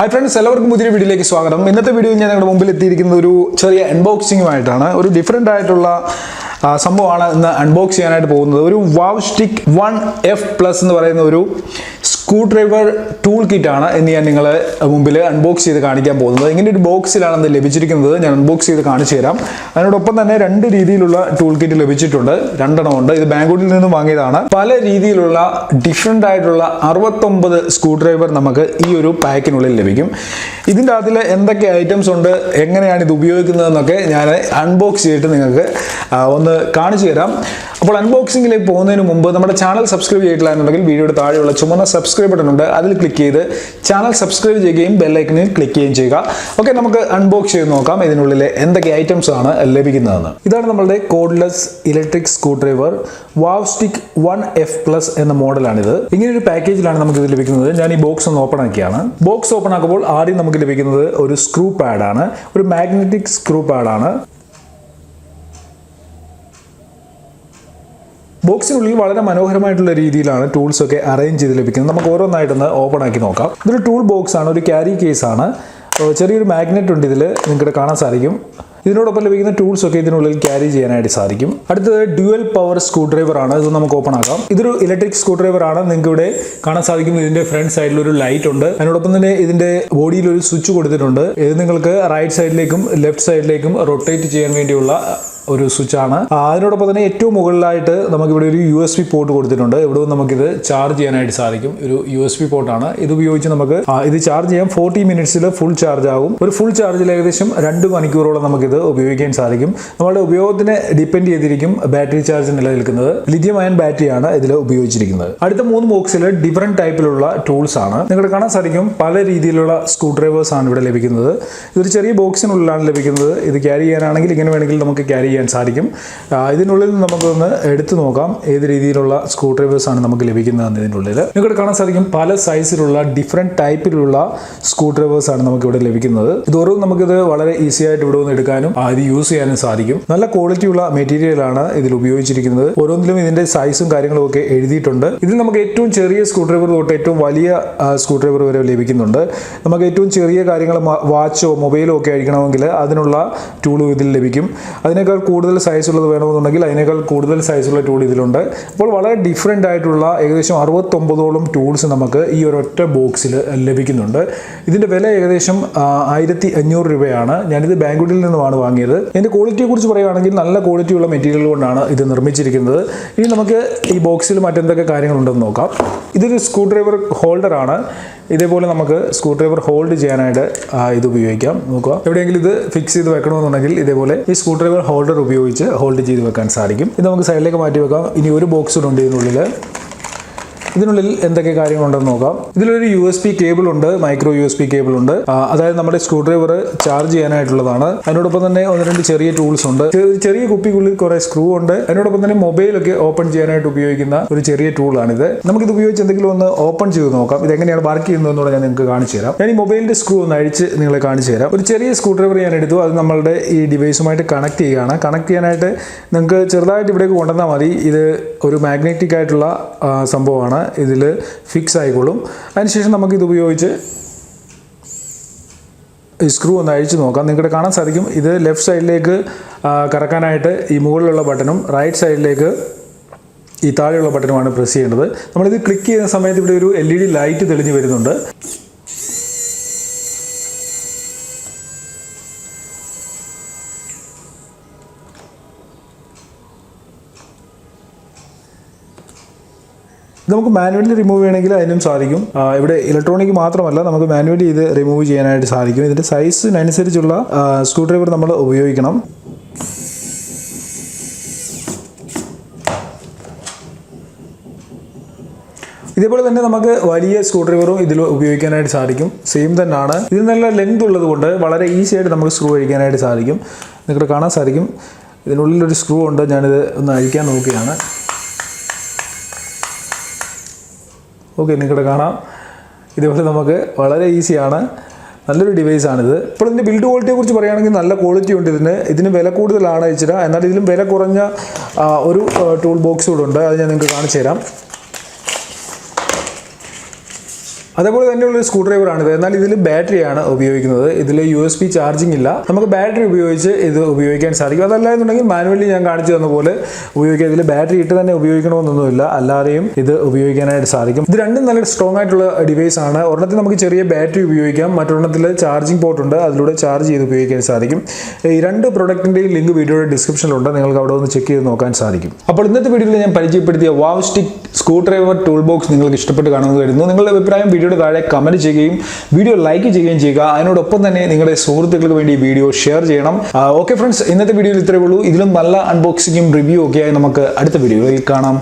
Hi friends എല്ലാവർക്കും പുതിയ വീഡിയോയിലേക്ക് സ്വാഗതം. ഇന്നത്തെ വീഡിയോ ഞാൻ നിങ്ങളുടെ മുമ്പിൽ എത്തിയിരിക്കുന്നത് ഒരു ചെറിയ അൺബോക്സിങ്ങുമായിട്ടാണ് ഒരു ഡിഫറെന്റ് ആയിട്ടുള്ള സംഭവമാണ് ഇന്ന് അൺബോക്സ് ചെയ്യാനായിട്ട് പോകുന്നത്. ഒരു wow stick one F plus എന്ന് പറയുന്ന ഒരു സ്ക്രൂ ഡ്രൈവർ ടൂൾ കിറ്റാണ് എന്ന് ഞാൻ നിങ്ങളെ മുമ്പിൽ അൺബോക്സ് ചെയ്ത് കാണിക്കാൻ പോകുന്നത്. ഇങ്ങനെ ഒരു ബോക്സിലാണ് അത് ലഭിച്ചിരിക്കുന്നത്. ഞാൻ അൺബോക്സ് ചെയ്ത് കാണിച്ചു തരാം. അതിനോടൊപ്പം തന്നെ രണ്ട് രീതിയിലുള്ള ടൂൾ കിറ്റ് ലഭിച്ചിട്ടുണ്ട്. രണ്ടെണ്ണം ഉണ്ട്. ഇത് ബാംഗ്ലൂരിൽ നിന്നും വാങ്ങിയതാണ്. പല രീതിയിലുള്ള ഡിഫറെന്റ് ആയിട്ടുള്ള അറുപത്തൊമ്പത് സ്ക്രൂ ഡ്രൈവർ നമുക്ക് ഈ ഒരു പാക്കിനുള്ളിൽ ലഭിക്കും. ഇതിന്റെ അതിൽ എന്തൊക്കെ ഐറ്റംസ് ഉണ്ട്? എങ്ങനെയാണ് ഇത് ഉപയോഗിക്കുന്നതെന്നൊക്കെ ഞാൻ അൺബോക്സ് ചെയ്തിട്ട് നിങ്ങൾക്ക് ഒന്ന് കാണിച്ചു തരാം. അപ്പോൾ അൺബോക്സിംഗിലേക്ക് പോകുന്നതിന് മുമ്പ് നമ്മുടെ ചാനൽ സബ്സ്ക്രൈബ് ചെയ്തിട്ടില്ല എന്നുണ്ടെങ്കിൽ വീഡിയോയുടെ താഴെയുള്ള ചുമന്ന സബ്സ്ക്രൈബ് ബട്ടൺ ഉണ്ട്. അതിൽ ക്ലിക്ക് ചെയ്ത് ചാനൽ സബ്സ്ക്രൈബ് ചെയ്യുകയും ബെല്ലൈക്കനിൽ ക്ലിക്ക് ചെയ്യുകയും ചെയ്യുക. ഓക്കെ നമുക്ക് അൺബോക്സ് ചെയ്ത് നോക്കാം. ഇതിനുള്ളിലെ എന്തൊക്കെ ഐറ്റംസ് ആണ് ലഭിക്കുന്നതെന്ന്. ഇതാണ് നമ്മളുടെ cordless electric screw driver wow stick one F plus എന്ന മോഡലാണിത് ഇങ്ങനെ ഒരു പാക്കേജിലാണ് നമുക്ക് ഇത് ലഭിക്കുന്നത്. ഞാൻ ഈ ബോക്സ് ഒന്ന് ഓപ്പൺ ആക്കിയാണ്. ബോക്സ് ഓപ്പൺ ആക്കുമ്പോൾ ആദ്യം നമുക്ക് ലഭിക്കുന്നത് ഒരു സ്ക്രൂ പാഡാണ് ഒരു മാഗ്നറ്റിക് സ്ക്രൂ പാഡാണ് ബോക്സിനുള്ളിൽ വളരെ മനോഹരമായിട്ടുള്ള രീതിയിലാണ് ടൂൾസ് ഒക്കെ അറേഞ്ച് ചെയ്ത് ലഭിക്കുന്നത്. നമുക്ക് ഓരോന്നായിട്ടൊന്ന് ഓപ്പൺ ആക്കി നോക്കാം. ഇതൊരു ടൂൾ ബോക്സ് ആണ് ഒരു ക്യാരി കേസ് ആണ്. ചെറിയൊരു മാഗ്നറ്റ് ഉണ്ട് ഇതിൽ നിങ്ങൾക്ക് കാണാൻ സാധിക്കും. ഇതിനോടൊപ്പം ലഭിക്കുന്ന ടൂൾസ് ഒക്കെ ഇതിനുള്ളിൽ ക്യാരി ചെയ്യാനായിട്ട് സാധിക്കും. അടുത്തത് ഡ്യുവൽ പവർ സ്ക്രൂ ഡ്രൈവർ ആണ് ഇത് നമുക്ക് ഓപ്പൺ ആക്കാം. ഇതൊരു ഇലക്ട്രിക് സ്ക്രൂ ഡ്രൈവർ ആണ് നിങ്ങൾക്ക് ഇവിടെ കാണാൻ സാധിക്കും. ഇതിന്റെ ഫ്രണ്ട് സൈഡിൽ ഒരു ലൈറ്റ് ഉണ്ട്. അതിനോടൊപ്പം തന്നെ ഇതിന്റെ ബോഡിയിൽ ഒരു സ്വിച്ച് കൊടുത്തിട്ടുണ്ട്. ഇത് നിങ്ങൾക്ക് റൈറ്റ് സൈഡിലേക്കും ലെഫ്റ്റ് സൈഡിലേക്കും റൊട്ടേറ്റ് ചെയ്യാൻ വേണ്ടിയുള്ള ഒരു സ്വിച്ച് ആണ് അതിനോടൊപ്പം തന്നെ ഏറ്റവും മുകളിലായിട്ട് നമുക്കിവിടെ ഒരു യു എസ് പി പോർട്ട് കൊടുത്തിട്ടുണ്ട്. ഇവിടെ നമുക്കിത് ചാർജ് ചെയ്യാനായിട്ട് സാധിക്കും. ഒരു യു എസ് പി പോർട്ടാണ് ഇത് ഉപയോഗിച്ച് നമുക്ക് ഇത് ചാർജ് ചെയ്യാം ഫോർട്ടി മിനിറ്റ്സിൽ ഫുൾ ചാർജ് ആകും ഒരു ഫുൾ ചാർജിൽ ഏകദേശം രണ്ട് മണിക്കൂറോളം നമുക്കിത് ഉപയോഗിക്കാൻ സാധിക്കും. നമ്മുടെ ഉപയോഗത്തിനെ ഡിപ്പെൻഡ് ചെയ്തിരിക്കും ബാറ്ററി ചാർജ് നിലനിൽക്കുന്നത്. ലിഥിയം അയൺ ബാറ്ററിയാണ് ഇതിൽ ഉപയോഗിച്ചിരിക്കുന്നത്. അടുത്ത മൂന്ന് ബോക്സിൽ ഡിഫറെന്റ് ടൈപ്പിലുള്ള ടൂൾസ് ആണ്. നിങ്ങൾക്ക് കാണാൻ സാധിക്കും പല രീതിയിലുള്ള സ്ക്രൂ ഡ്രൈവേഴ്സ് ആണ് ഇവിടെ ലഭിക്കുന്നത്. ഇതൊരു ചെറിയ ബോക്സിനുള്ളിലാണ് ലഭിക്കുന്നത്. ഇത് ക്യാരി ചെയ്യാനാണെങ്കിൽ ഇങ്ങനെ വേണമെങ്കിൽ നമുക്ക് ക്യാരി ചെയ്യാൻ സാധിക്കും. ഇതിനുള്ളിൽ നമുക്കൊന്ന് എടുത്തു നോക്കാം. ഏത് രീതിയിലുള്ള സ്ക്രൂ ഡ്രൈവേഴ്സ് ആണ് നമുക്ക് ലഭിക്കുന്നത് ഇതിനുള്ളിൽ. നിങ്ങൾക്ക് കാണാൻ സാധിക്കും പല സൈസിലുള്ള ഡിഫറെന്റ് ടൈപ്പിലുള്ള സ്ക്രൂ ഡ്രൈവേഴ്സ് ആണ് നമുക്ക് ഇവിടെ ലഭിക്കുന്നത് ഇതോറും നമുക്കിത് വളരെ ഈസി ആയിട്ട് ഇവിടെ നിന്ന് എടുക്കാനും ഇത് യൂസ് ചെയ്യാനും സാധിക്കും. നല്ല ക്വാളിറ്റിയുള്ള മെറ്റീരിയൽ ആണ് ഇതിൽ ഉപയോഗിച്ചിരിക്കുന്നത്. ഓരോന്നിലും ഇതിന്റെ സൈസും കാര്യങ്ങളും ഒക്കെ എഴുതിയിട്ടുണ്ട്. ഇതിൽ നമുക്ക് ഏറ്റവും ചെറിയ സ്ക്രൂ ഡ്രൈവർ തൊട്ട് ഏറ്റവും വലിയ സ്ക്രൂ ഡ്രൈവർ വരെ ലഭിക്കുന്നുണ്ട്. നമുക്ക് ഏറ്റവും ചെറിയ കാര്യങ്ങൾ വാച്ചോ മൊബൈലോ ഒക്കെ അഴിക്കണമെങ്കിൽ അതിനുള്ള ടൂളും ഇതിൽ ലഭിക്കും. അതിനേക്കാൾ കൂടുതൽ സൈസ് ഉള്ളത് വേണമെന്നുണ്ടെങ്കിൽ അതിനേക്കാൾ കൂടുതൽ സൈസുള്ള ടൂൾ ഇതിലുണ്ട്. അപ്പോൾ വളരെ ഡിഫറെന്റ് ആയിട്ടുള്ള ഏകദേശം അറുപത്തൊമ്പതോളം ടൂൾസ് നമുക്ക് ഈ ഒരൊറ്റ ബോക്സിൽ ലഭിക്കുന്നുണ്ട്. ഇതിന്റെ വില ഏകദേശം ആയിരത്തി അഞ്ഞൂറ് രൂപയാണ്. ഞാനിത് ബാംഗ്ലൂരിൽ നിന്നുമാണ് വാങ്ങിയത്. ഇതിന്റെ ക്വാളിറ്റിയെ കുറിച്ച് പറയുകയാണെങ്കിൽ നല്ല ക്വാളിറ്റിയുള്ള മെറ്റീരിയൽ കൊണ്ടാണ് ഇത് നിർമ്മിച്ചിരിക്കുന്നത്. ഇനി നമുക്ക് ഈ ബോക്സിൽ മറ്റെന്തൊക്കെ കാര്യങ്ങളുണ്ടെന്ന് നോക്കാം. ഇതൊരു സ്ക്രൂ ഡ്രൈവർ ഹോൾഡറാണ് ഇതേപോലെ നമുക്ക് സ്ക്രൂ ഡ്രൈവർ ഹോൾഡ് ചെയ്യാനായിട്ട് ഇത് ഉപയോഗിക്കാം. നോക്കുക. എവിടെയെങ്കിലും ഇത് ഫിക്സ് ചെയ്ത് വെക്കണമെന്നുണ്ടെങ്കിൽ ഇതേപോലെ ഈ സ്ക്രൂ ഡ്രൈവർ ഹോൾഡർ ഉപയോഗിച്ച് ഹോൾഡ് ചെയ്ത് വെക്കാൻ സാധിക്കും. ഇത് നമുക്ക് സൈഡിലേക്ക് മാറ്റി വെക്കാം. ഇനി ഒരു ബോക്സ് ഉണ്ട് ഇതിനുള്ളിൽ ഇതിനുള്ളിൽ എന്തൊക്കെ കാര്യങ്ങളുണ്ടെന്ന് നോക്കാം. ഇതിലൊരു യു എസ് പി കേബിൾ ഉണ്ട് micro U S B cable ഉണ്ട്. അതായത് നമ്മുടെ സ്ക്രൂ ഡ്രൈവർ ചാർജ് ചെയ്യാനായിട്ടുള്ളതാണ്. അതിനോടൊപ്പം തന്നെ ഒന്ന് രണ്ട് ചെറിയ ടൂൾസ് ഉണ്ട്. ചെറിയ കുപ്പിക്കുള്ളിൽ കുറെ സ്ക്രൂ ഉണ്ട്. അതിനോടൊപ്പം തന്നെ മൊബൈലൊക്കെ ഓപ്പൺ ചെയ്യാനായിട്ട് ഉപയോഗിക്കുന്ന ഒരു ചെറിയ ടൂളാണിത് ഇത് ഉപയോഗിച്ച് എന്തെങ്കിലും ഒന്ന് ഓപ്പൺ ചെയ്ത് നോക്കാം. ഇത് എങ്ങനെയാണ് വർക്ക് ചെയ്യുന്നതെന്നൂടെ ഞാൻ നിങ്ങൾക്ക് കാണിച്ചു തരാം. ഞാൻ ഈ മൊബൈലിന്റെ സ്ക്രൂ ഒന്ന് അഴിച്ച് നിങ്ങളെ കാണിച്ചു തരാം. ഒരു ചെറിയ സ്ക്രൂ ഡ്രൈവർ ഞാൻ എടുത്തു. അത് നമ്മളുടെ ഈ ഡിവൈസുമായിട്ട് കണക്ട് ചെയ്യുകയാണ്. കണക്ട് ചെയ്യാനായിട്ട് നിങ്ങൾക്ക് ചെറുതായിട്ട് ഇവിടേക്ക് കൊണ്ടുവന്നാൽ മതി. ഇത് ഒരു മാഗ്നറ്റിക് ആയിട്ടുള്ള ആ, ഇതിൽ ഫിക്സ് ആയിക്കോളും. അതിനുശേഷം നമുക്ക് ഇത് ഉപയോഗിച്ച് സ്ക്രൂ ഒന്ന് അഴിച്ചു നോക്കാം. നിങ്ങൾക്ക് കാണാൻ സാധിക്കും. ഇത് ലെഫ്റ്റ് സൈഡിലേക്ക് കറക്കാനായിട്ട് ഈ മുകളിലുള്ള ബട്ടണും റൈറ്റ് സൈഡിലേക്ക് ഈ താഴെയുള്ള ബട്ടണുമാണ് പ്രസ് ചെയ്യേണ്ടത്. നമ്മളിത് ക്ലിക്ക് ചെയ്യുന്ന സമയത്ത് ഇവിടെ ഒരു എൽ ലൈറ്റ് തെളിഞ്ഞു വരുന്നുണ്ട്. നമുക്ക് മാനുവലി റിമൂവ് ചെയ്യണമെങ്കിൽ അതിനും സാധിക്കും. ഇവിടെ ഇലക്ട്രോണിക് മാത്രമല്ല നമുക്ക് മാനുവലി ഇത് റിമൂവ് ചെയ്യാനായിട്ട് സാധിക്കും. ഇതിന്റെ സൈസിനനുസരിച്ചുള്ള സ്ക്രൂ ഡ്രൈവർ നമ്മൾ ഉപയോഗിക്കണം. ഇതേപോലെ തന്നെ നമുക്ക് വലിയ സ്ക്രൂ ഡ്രൈവറും ഇതിൽ ഉപയോഗിക്കാനായിട്ട് സാധിക്കും. സെയിം തന്നെയാണ്. ഇത് നല്ല ലെങ്ത് ഉള്ളത് കൊണ്ട് വളരെ ഈസി ആയിട്ട് നമുക്ക് സ്ക്രൂ അഴിക്കാനായിട്ട് സാധിക്കും. നിങ്ങൾക്ക് കാണാൻ സാധിക്കും. ഇതിനുള്ളിലൊരു സ്ക്രൂ ഉണ്ട്. ഞാനിത് ഒന്ന് അഴിക്കാൻ നോക്കുകയാണ്. ഓക്കെ നിങ്ങളുടെ കാണാം. ഇതേപോലെ നമുക്ക് വളരെ ഈസിയാണ്. നല്ലൊരു ഡിവൈസാണിത് ഇപ്പോൾ ഇതിന്റെ ബിൽഡ് ക്വാളിറ്റിയെ കുറിച്ച് പറയുകയാണെങ്കിൽ നല്ല ക്വാളിറ്റി ഉണ്ട് ഇതിന്. ഇതിന് വില കൂടുതലാണ് ഇച്ചിരി. എന്നാൽ ഇതിലും വില കുറഞ്ഞ ഒരു ടൂൾ ബോക്സ് കൂടെ ഉണ്ട്. അത് ഞാൻ നിങ്ങൾക്ക് കാണിച്ചു തരാം അതേപോലെ തന്നെയുള്ള സ്ക്രൂ ഡ്രൈവറാണിത് എന്നാൽ ഇതിൽ ബാറ്ററിയാണ് ഉപയോഗിക്കുന്നത്. ഇതിൽ യു എസ് പി ചാർജിംഗ് ഇല്ല. നമുക്ക് ബാറ്ററി ഉപയോഗിച്ച് ഇത് ഉപയോഗിക്കാൻ സാധിക്കും. അതല്ല എന്നുണ്ടെങ്കിൽ മാനുവലി ഞാൻ കാണിച്ചു തന്ന പോലെ ഉപയോഗിക്കുക ഇതിൽ ബാറ്ററി ഇട്ട് തന്നെ ഉപയോഗിക്കണമെന്നൊന്നുമില്ല. അല്ലാതെയും ഇത് ഉപയോഗിക്കാനായിട്ട് സാധിക്കും. ഇത് രണ്ടും നല്ല സ്ട്രോങ് ആയിട്ടുള്ള ഡിവൈസ് ആണ്. ഒരെണ്ണത്തിൽ നമുക്ക് ചെറിയ ബാറ്ററി ഉപയോഗിക്കാം. മറ്റൊരെണ്ണത്തിൽ ചാർജിംഗ് പോർട്ട് ഉണ്ട്. അതിലൂടെ ചാർജ് ചെയ്ത് ഉപയോഗിക്കാൻ സാധിക്കും. ഈ രണ്ട് പ്രൊഡക്റ്റിന്റെയും ലിങ്ക് വീഡിയോയുടെ ഡിസ്ക്രിപ്ഷനിലുണ്ട് നിങ്ങൾക്ക് അവിടെ ഒന്ന് ചെക്ക് ചെയ്ത് നോക്കാൻ സാധിക്കും. അപ്പോൾ ഇന്നത്തെ വീഡിയോയിൽ ഞാൻ പരിചയപ്പെടുത്തിയ wow stick screw driver tool box നിങ്ങൾക്ക് ഇഷ്ടപ്പെട്ട് കാണുന്നത് കരുതുന്നു. നിങ്ങളുടെ അഭിപ്രായം വീഡിയോയുടെ താഴെ കമന്റ് ചെയ്യുകയും വീഡിയോ ലൈക്ക് ചെയ്യുകയും ചെയ്യുക. അതിനോടൊപ്പം തന്നെ നിങ്ങളുടെ സുഹൃത്തുക്കൾക്ക് വേണ്ടി വീഡിയോ ഷെയർ ചെയ്യണം. ഓക്കെ ഫ്രണ്ട്സ് ഇന്നത്തെ വീഡിയോയിൽ ഇത്രയേ ഉള്ളൂ. ഇതിലും നല്ല അൺബോക്സിങ്ങും റിവ്യൂ ഒക്കെ ആയി നമുക്ക് അടുത്ത വീഡിയോയിൽ കാണാം.